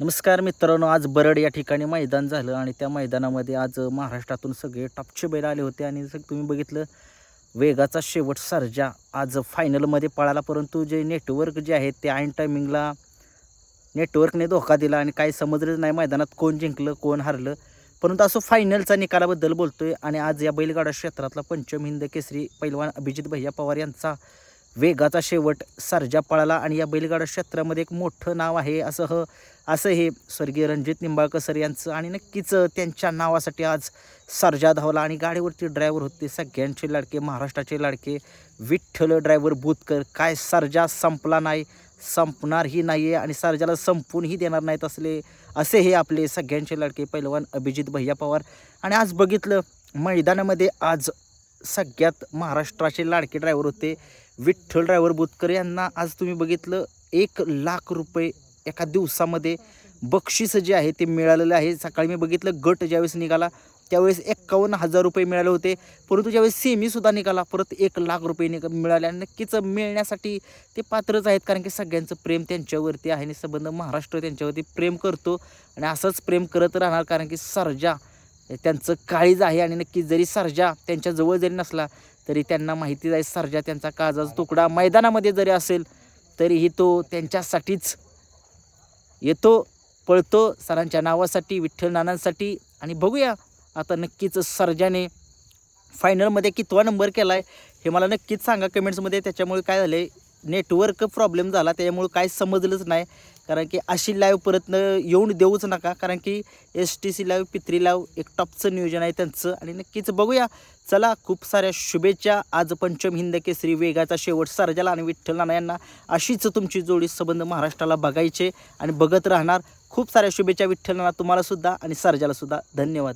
नमस्कार मित्रांनो आज बरड या ठिकाणी मैदान झालं आणि त्या मैदानामध्ये आज महाराष्ट्रातून सगळे टॉपचे बैल आले होते आणि जसं तुम्ही बघितलं वेगाचा शेवट सर्जा आज फायनलमध्ये पळाला. परंतु जे नेटवर्क जे आहे ते ऐन टायमिंगला नेटवर्कने धोका दिला आणि काही समजलंच नाही मैदानात कोण जिंकलं कोण हारलं. परंतु असं फायनलचा निकालाबद्दल बोलतोय आणि आज या बैलगाडा क्षेत्रातला पंचम हिंद केसरी पैलवान अभिजित भैया पवार यांचा वेगाचा शेवट सर्जा पळाला आणि या बैलगाडा क्षेत्रामध्ये एक मोठं नाव आहे असं ह असं हे स्वर्गीय रणजित निंबाळकर सर यांचं आणि नक्कीच त्यांच्या नावासाठी आज सर्जा धावला आणि गाडीवरती ड्रायव्हर होते सगळ्यांचे लाडके महाराष्ट्राचे लाडके विठ्ठल ड्रायव्हर बुतकर काय सरजा संपला नाही संपणारही नाही आहे आणि सर्जाला संपूनही देणार नाहीत असले असे हे आपले सगळ्यांचे लाडके पैलवान अभिजित भैया पवार. आणि आज बघितलं मैदानामध्ये आज सगळ्यात महाराष्ट्राचे लाडके ड्रायव्हर होते. विठ्ठल ड्रायव्हर बोतकर यांना आज तुम्ही बघितलं एक लाख रुपये एका दिवसामध्ये बक्षीस जे आहे ते मिळालेलं आहे. सकाळी मी बघितलं गट ज्यावेळेस निघाला त्यावेळेस एक्कावन्न हजार रुपये मिळाले होते. परंतु ज्यावेळेस सेमीसुद्धा निघाला परत एक लाख रुपये निघ मिळाले. आणि नक्कीच मिळण्यासाठी ते पात्रच आहेत कारण की सगळ्यांचं प्रेम त्यांच्यावरती आहे आणि संबंध महाराष्ट्र त्यांच्यावरती प्रेम करतो. आणि असंच प्रेम करत राहणार कारण की सर्जा त्यांचं काळीज आहे आणि नक्की जरी सर्जा त्यांच्याजवळ जरी नसला तरी त्यांना माहिती आहे सर्जा त्यांचा काळजाचा तुकडा मैदानामध्ये जरी असेल तरीही तो त्यांच्यासाठीच येतो पळतो सरांच्या नावासाठी विठ्ठल नानांसाठी. आणि बघूया आता नक्कीच सर्जाने फायनलमध्ये कितवा नंबर केला आहे हे मला नक्कीच सांगा कमेंट्समध्ये. त्याच्यामुळे काय झालं आहे नेटवर्क प्रॉब्लेम झाला त्याच्यामुळे काय समजलंच नाही. कारण की अशी लाईव्ह परत न येऊन देऊच नका. कारण की एस टी सी लाईव्ह पित्री लाईव्ह एक टॉपचं नियोजन आहे त्यांचं. आणि नक्कीच बघूया. चला खूप साऱ्या शुभेच्छा. आज पंचम हिंद केसरी वेगाचा शेवट सर्जाला आणि विठ्ठल नाना यांना. अशीच तुमची जोडी संबंध महाराष्ट्राला बघायचे आणि बघत राहणार. खूप साऱ्या शुभेच्छा विठ्ठल नाना तुम्हाला सुद्धा आणि सर्जाला सुद्धा. धन्यवाद.